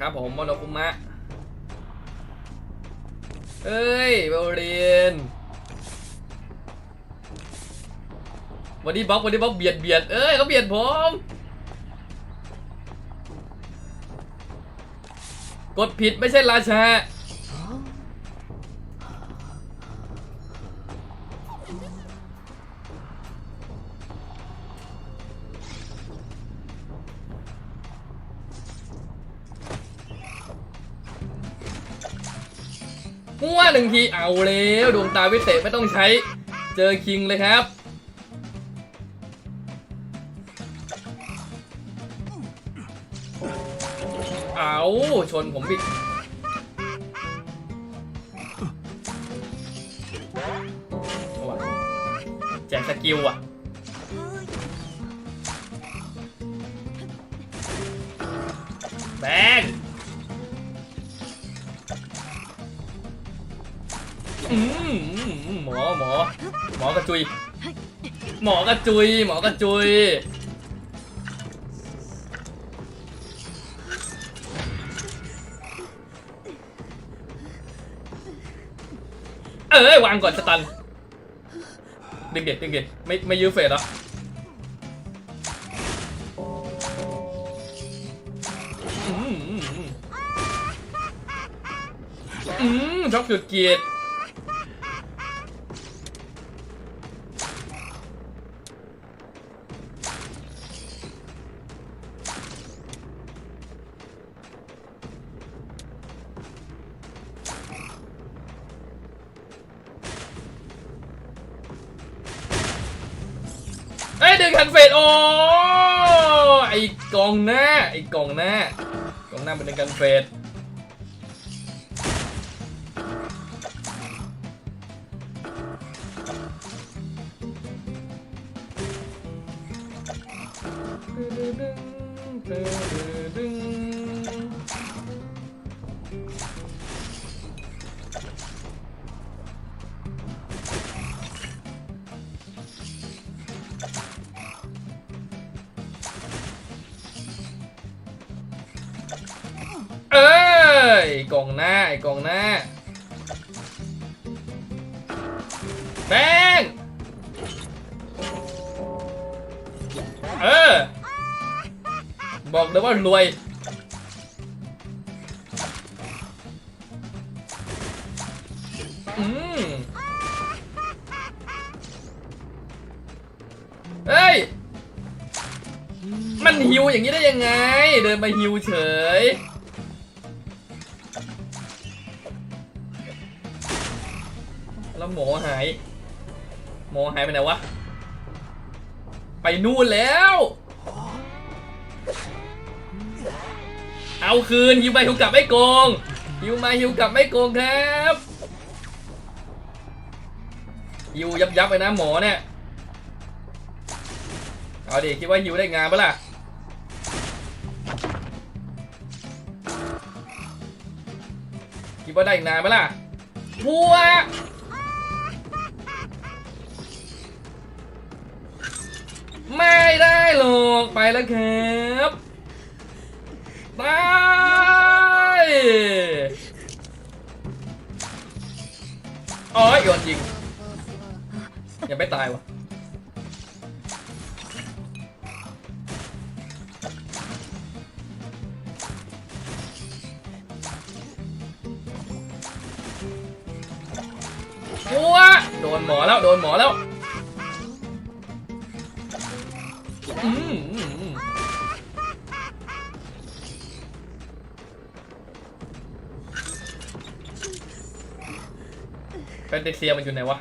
ครับผมโมโนคุมะเอ้ยเบลเรียนวันนี้บล็อกวันนี้บล็อกเบียดเบียดเอ้ยเขาเบียดผมกดผิดไม่ใช่ราชา หัวหนึ่งทีเอาแล้วดวงตาวิเศษไม่ต้องใช้ เจอคิงเลยครับ เอาชนผมบิดแจกสกิลอะ อืมหมอหมอหมอกระจุย หมอกระจุย หมอกระจุย เอ้ยวางก่อนสตันดึงเด็ดดึงเด็ดไม่ไม่ยื้อเฟสแล้วอืมอืมอืมช็อกจุดเกียร ดึงคันเฟดโอ้ไอกองหน้าไอกองหน้ากองหน้าเป็นดึงคันเฟด กองหน้าไอกองหน้าแบงเออ บอกเลยว่ารวย อืมเฮ้ย มันฮิวอย่างนี้ได้ยังไง เดินมาฮิวเฉย แล้วหมอหาย หมอหายไปไหนวะ ไปนู่นแล้ว เอาคืนฮิวไปฮิวกลับไม่โกงฮิวมาฮิวกลับไม่โกงครับฮิวยับยับไปนะหมอเนี่ย เอาดิคิดว่าฮิวได้งานปะล่ะคิดว่าได้อีกนานปะล่ะพัว ไม่ได้หรอกไปแล้วครับตายอ๋อโยนจริงยังไม่ตายวะพัวโดนหมอแล้ว โดนหมอแล้ว แฟนเตเซียมันอยู่ไหนวะ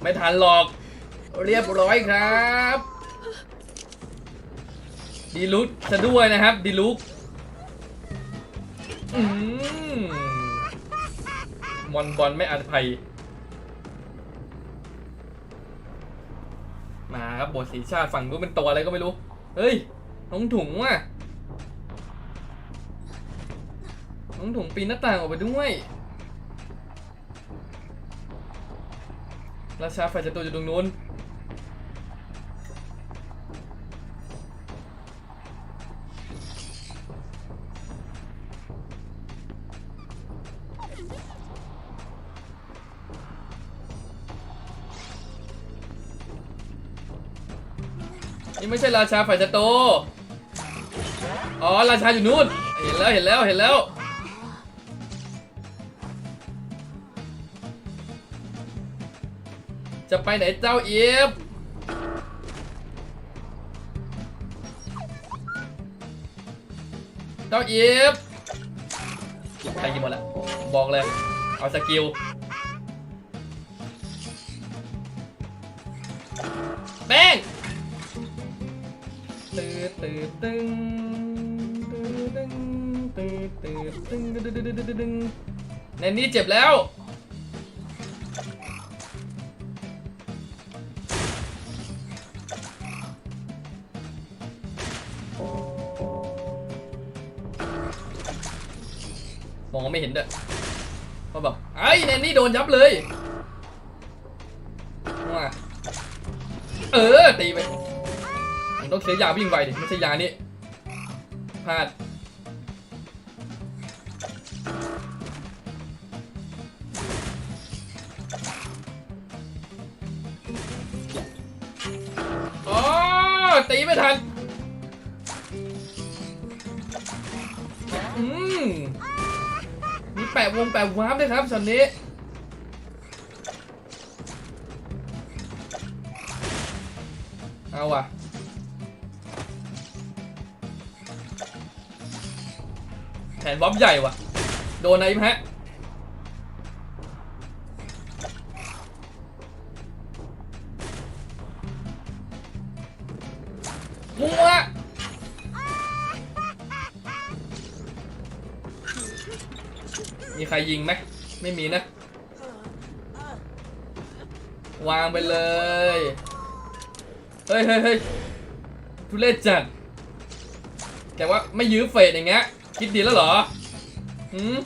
ไม่ทันหรอก เรียบร้อยครับ ดีลุกซะด้วยนะครับ ดีลุกมอนบอลไม่อันภัย มาครับบทสีชาติฝั่งนู้นเป็นตัวอะไรก็ไม่รู้ เฮ้ย น้องถุงว่ะ น้องถุงปีนหน้าต่างออกไปด้วย ราชาไฟจะตัวอยู่ตรงนู้น นี่ไม่ใช่ราชาฝ่ายศัตอ๋อ ราชาอยู่นู่น เห็นแล้วเห็นแล้วเห็นแล้ว จะไปไหนเจ้าเอีฟเจ้าเอีฟใครกินหมดละบอกเลย เอาสกิลแป้ง ตื่นตื่นตึงตื่นตึงตื่นตื่นตึงตึงตึงตึงตึงตึงในนี้เจ็บแล้ว มองไม่เห็นด้อเพราะแบบไอ้แนนนี่โดนยับเลยว่าเออ ตีไป ต้องใช้ยาวิ่งไวดิไม่ใช่ยานี่พลาดอ๋อตีไม่ทันอืมมีแปะวงแปะวาร์ปด้วยครับช็อตนี้เอาว่ะ แผนวอปใหญ่ว่ะ โดนไหนฮะมัวมีใครยิงไหมไม่มีนะ วางไปเลย เฮ้ยเฮ้ยเฮ้ยทุเรศจัดแต่ว่าไม่ยื้อเฟดอย่างเงี้ย คิดดีแล้วเหรออืม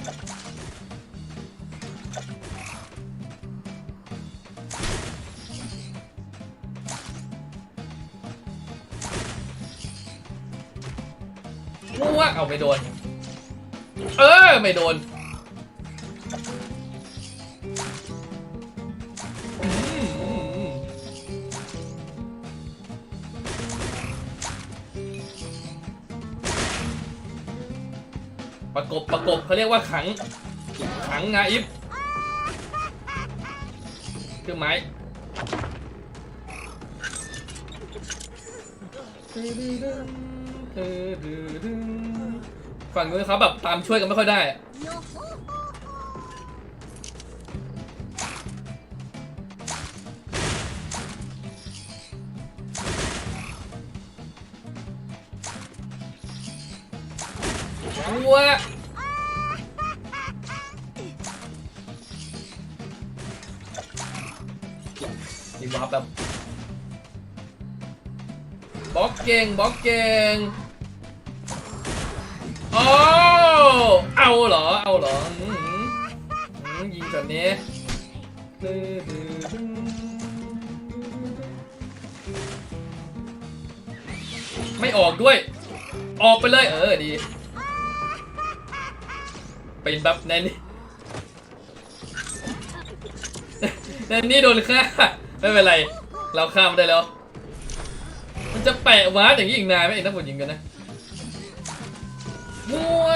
มั่วเอาไม่โดน เออ ไม่โดน ประกบประกบเขาเรียกว่าขัง ขังงาอิฟคือไม้ฝั่งนู้นเขาแบบตามช่วยกันไม่ค่อยได้วัวีวาร์ปแบบบล็อกเก่งบล็อกเก่งโอ้เอาเหรอ เอาเหรอยิงช็อตนี้ไม่ออกด้วย ออกไปเลย เออดี เป็นแบบแนนนี่แนนนี่โดนฆ่า ไม่เป็นไร เราข้ามได้แล้ว มันจะแปะวาร์ปอย่างนี้อีกนานไหมไอ้นักบอลยิงกันนะมัว